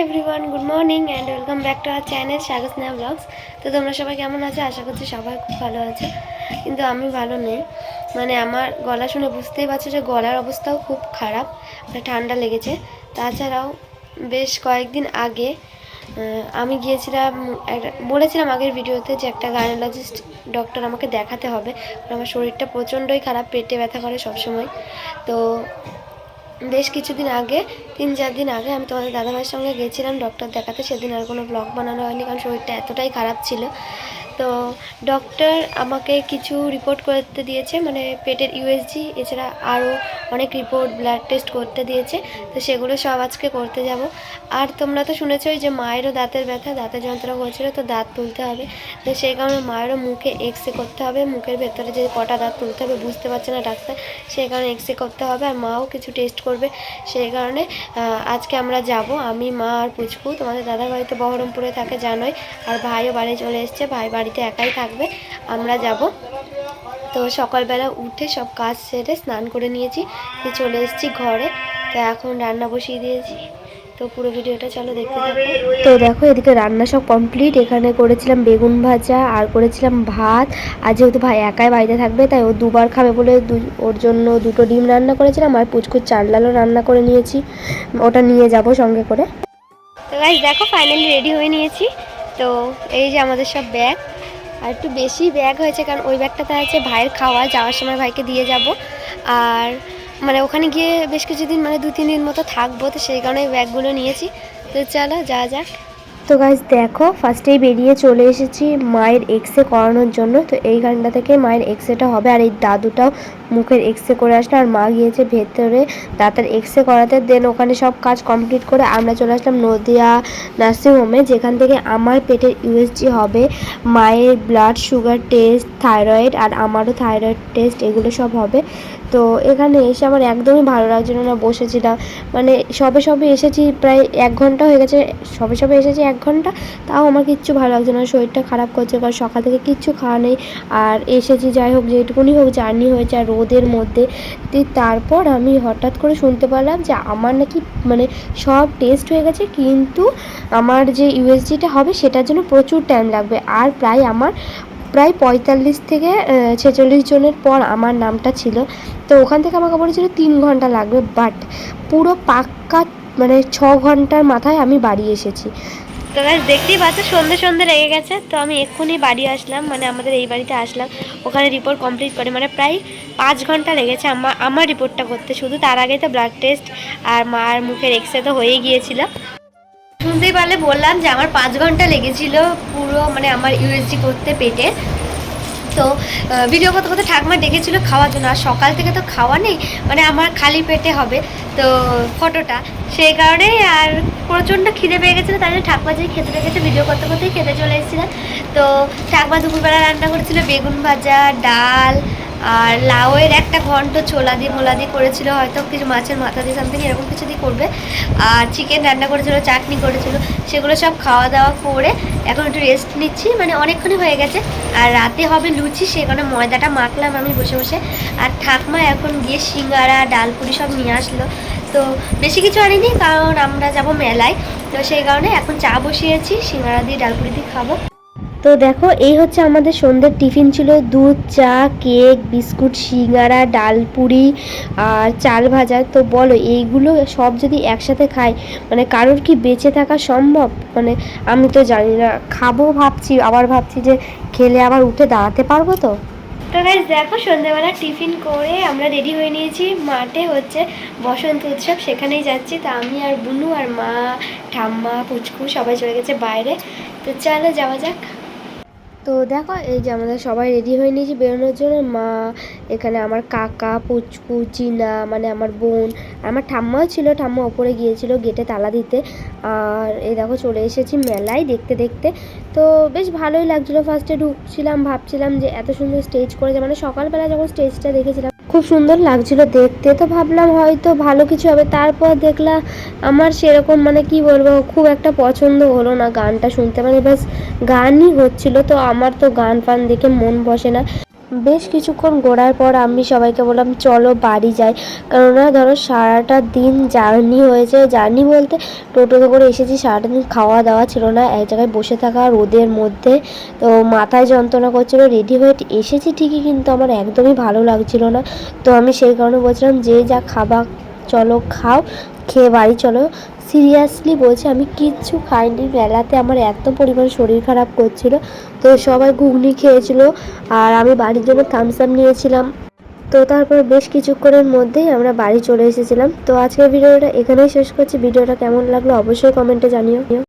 Everyone good morning and welcome back to our channel Sagar Sneha vlogs তো তোমরা সবাই কেমন আছো? আশা করছি সবাই খুব ভালো আছে। কিন্তু আমি ভালো নেই। মানে আমার গলা শুনে বুঝতেই পারছ যে গলার অবস্থাও খুব খারাপ মানে ঠান্ডা লেগেছে। তাছাড়াও বেশ কয়েকদিন আগে আমি গিয়েছিলাম, একটা- বলেছিলাম আগের ভিডিওতে যে একটা গাইনোলজিস্ট ডক্টর আমাকে দেখাতে হবে, কারণ আমার শরীরটা প্রচণ্ডই খারাপ, পেটে ব্যথা করে সবসময়। তো বেশ কিছুদিন আগে, তিন চার দিন আগে আমি তোমাদের দাদাভাইয়ের সঙ্গে গেছিলাম ডক্টর দেখাতে, সেদিন আর কোনো ব্লগ বানানো হয়নি, কারণ শরীরটা এতটাই খারাপ ছিল। তো ডক্টর আমাকে কিছু রিপোর্ট করতে দিয়েছে মানে পেটের ইউএসজি এছাড়া আরও অনেক রিপোর্ট ব্লাড টেস্ট করতে দিয়েছে, তো সেগুলো সব আজকে করতে যাব। আর তোমরা তো শুনেছোই যে মায়েরও দাঁতের ব্যথা, দাঁতের যন্ত্রণা হয়েছিল, তো দাঁত তুলতে হবে। তো সেই কারণে মায়েরও মুখে এক্স রে করতে হবে, মুখের ভেতরে যে কটা দাঁত তুলতে হবে বুঝতে পারছে না ডাক্তার, সেই কারণে এক্স রে করতে হবে, আর মাও কিছু টেস্ট করবে। সেই কারণে আজকে আমরা যাব, আমি, মা আর পুচকু, তোমাদের দাদার বাড়িতে বহরমপুরে থাকে জানোই, আর ভাইও বাড়ি চলে এসছে, ভাই বাড়িতে একাই থাকবে আমরা যাব। তো সকালবেলা উঠে সব কাজ সেরে স্নান করে নিয়েছি চলে এসেছি ঘরে। তো এখন রান্না বসিয়ে দিয়েছি। তো পুরো ভিডিওটা চলো দেখতে তো দেখো এদিকে রান্না সব কমপ্লিট এখানে করেছিলাম বেগুন ভাজা আর করেছিলাম ভাত। আর যেহেতু ভাই একাই বাড়িতে থাকবে তাই ও দুবার খাবে বলে ওর জন্য দুটো ডিম রান্না করেছিলাম আর পুচকুর চাল ডালও রান্না করে নিয়েছি। ওটা নিয়ে যাব সঙ্গে করে। তো গাইজ দেখো ফাইনালি রেডি হয়ে নিয়েছি। তো এই যে আমাদের সব ব্যাগ আর একটু বেশি ব্যাগ হয়েছে কারণ ওই ব্যাগটাতে আছে ভাইয়ের খাওয়া, যাওয়ার সময় ভাইকে দিয়ে যাব। আর মানে ওখানে গিয়ে বেশ কিছুদিন মানে দু, তিন দিন মতো থাকব, তো সেই কারণে এই ব্যাগগুলো নিয়েছি। তো চলো যা যাক। তো গাইজ দেখো ফার্স্টেই বেরিয়ে চলে এসেছি মায়ের এক্সরে করানোর জন্য। তো এইখানটা থেকে মায়ের এক্সরেটা হবে, আর এই দাদুটাও মুখের এক্সরে করে আসলো আর মা গিয়েছে ভেতরে, দাঁতের এক্সরে করাতে দেন ওখানে সব কাজ কমপ্লিট করে আমরা চলে আসলাম নদিয়া নার্সিংহোমে যেখান থেকে আমার পেটের ইউএসজি হবে, মায়ের ব্লাড সুগার টেস্ট থাইরয়েড আর আমারও থাইরয়েড টেস্ট এগুলো সব হবে। তো এখানে এসে আমার একদমই ভালো লাগছিল না, বসেছিলাম। মানে সবে সবে এসেছি প্রায় এক ঘণ্টা হয়ে গেছে, সবে সবে এসেছি এক ঘণ্টা, তাও আমার কিচ্ছু ভালো লাগছে না, শরীরটা খারাপ করছে, কারণ সকাল থেকে কিচ্ছু খাওয়া নেই। আর এসেছি, যাই হোক, যেটুকুনি হোক, জার্নি হয়েছে, আর রোদের মধ্যে। তারপর আমি হঠাৎ করে শুনতে পারলাম যে আমার নাকি মানে সব টেস্ট হয়ে গেছে, কিন্তু আমার যে ইউএসজিটা হবে সেটার জন্য প্রচুর টাইম লাগবে। আর প্রায় আমার প্রায় পঁয়তাল্লিশ থেকে ছেচল্লিশ জনের পর আমার নামটা ছিল। তো ওখান থেকে আমাকে বলেছিল তিন ঘণ্টা লাগবে বাট পুরো পাক্কা মানে ছ ঘণ্টার মাথায় আমি বাড়ি এসেছি। তো গাছ দেখতেই পাচ্ছ সন্ধ্যে সন্ধ্যে লেগে গেছে। তো আমি এক্ষুনি বাড়ি আসলাম মানে আমাদের এই বাড়িতে আসলাম। ওখানে রিপোর্ট কমপ্লিট করে মানে প্রায় পাঁচ ঘণ্টা লেগেছে আমার আমার রিপোর্টটা করতে। শুধু তার আগে তো ব্লাড টেস্ট আর মার মুখের এক্সরে তো হয়ে গিয়েছিল। শুনতেই পারলে বললাম যে আমার পাঁচ ঘণ্টা লেগেছিল পুরো মানে আমার ইউএসজি করতে পেটে। তো ভিডিও করতে করতে ঠাকমা ডেকেছিল খাওয়ার জন্য, আর সকাল থেকে তো খাওয়া নেই মানে আমার খালি পেটে হবে, তো ফটোটা। সেই কারণে আর প্রচণ্ড খিদে পেয়ে গেছিল, তাই জন্য ঠাকমা যে খেতে রেখেছে ভিডিও করতে করতেই খেতে চলে এসেছিলাম। তো ঠাকমা দুপুরবেলা রান্না করেছিল বেগুন ভাজা, ডাল আর লাউয়ের একটা ঘন্ট ছোলা দিয়ে মোলা দিয়ে করেছিল, হয়তো কিছু মাছের মাথা দিয়ে সামথিং এরকম কিছু দিয়ে করবে। আর চিকেন রান্না করেছিল, চাটনি করেছিল, সেগুলো সব খাওয়া দাওয়া করে এখন একটু রেস্ট নিচ্ছি মানে অনেকক্ষণই হয়ে গেছে। আর রাতে হবে লুচি সেখানে ময়দাটা মাখলাম আমি বসে বসে। আর ঠাকমা এখন গিয়ে সিঙ্গারা, ডালপুরি সব নিয়ে আসলো। তো বেশি কিছু আনিনি, কারণ আমরা যাব মেলায়। তো সেই কারণে এখন চা বসিয়েছি, সিঙ্গারা দিয়ে, ডালপুরি দিয়ে খাব। তো দেখো, এই হচ্ছে আমাদের সন্ধ্যের টিফিন ছিল। দুধ, চা, কেক, বিস্কুট, সিঙ্গারা ডালপুরি আর চাল ভাজা। তো বলো, এইগুলো সব যদি একসাথে খাই মানে কারোর কি বেঁচে থাকা সম্ভব? মানে আমি তো জানি না। খাব ভাবছি, আবার ভাবছি যে খেলে আবার উঠে দাঁড়াতে পারব তো? তো গাইজ দেখো সন্ধ্যাবেলা টিফিন করে আমরা রেডি হয়ে নিয়েছি। মাঠে হচ্ছে বসন্ত উৎসব, সেখানেই যাচ্ছি। তো আমি আর বুনু আর মা, ঠাম্মা, পুচকু সবাই চলে গেছে বাইরে। তো চলো যাওয়া যাক। তো দেখো, এই যে আমাদের সবাই রেডি হয়ে নিয়েছি বেরোনোর জন্য। মা, এখানে আমার কাকা, পুচকু, চিনা মানে আমার বোন আমার ঠাম্মাও ছিল। ঠাম্মা ওপরে গিয়েছিল গেটে তালা দিতে। আর এই দেখো, চলে এসেছি মেলায় দেখতে দেখতে। তো বেশ ভালোই লাগছিল। ফার্স্টে ঢুকছিলাম, ভাবছিলাম যে এত সুন্দর স্টেজ করেছে। মানে সকালবেলা যখন স্টেজটা দেখেছিলাম খুব সুন্দর লাগছিল দেখতে। তো ভাবলাম হয়তো ভালো কিছু হবে। তারপর দেখলাম আমার সেরকম মানে কি বলব, খুব একটা পছন্দ হলো না গানটা শুনতে। মানে ব্যাস গানই হচ্ছিল, তো আমার তো গান ফান দেখে মন বসে না। বেশ কিছুক্ষণ ঘোরার পর আমি সবাইকে বললাম, চলো বাড়ি যাই। কেননা ধরো সারাটা দিন জার্নি হয়েছে। জার্নি বলতে টোটোতে করে এসেছি, সারাটা দিন খাওয়া দাওয়া ছিল না। এক জায়গায় বসে থাকা রোদের মধ্যে তো মাথায় যন্ত্রণা করছিল রেডি হয়ে এসেছি ঠিকই, কিন্তু আমার একদমই ভালো লাগছিল না। তো আমি সেই কারণে বলছিলাম, যে যা খাবা চলো খাও, খেয়ে বাড়ি চলো। সিরিয়াসলি বলছি, আমি কিচ্ছু খাইনি। মেলাতে আমার এত পরিমাণ শরীর খারাপ করছিল। তো সবাই ঘুগনি খেয়েছিল আর আমি বাড়ির জন্য থামস আপ নিয়েছিলাম। তো তারপর বেশ কিছুক্ষণের মধ্যেই আমরা বাড়ি চলে এসেছিলাম। তো আজকের ভিডিওটা এখানেই শেষ করছি। ভিডিওটা কেমন লাগল অবশ্যই কমেন্টে জানিও।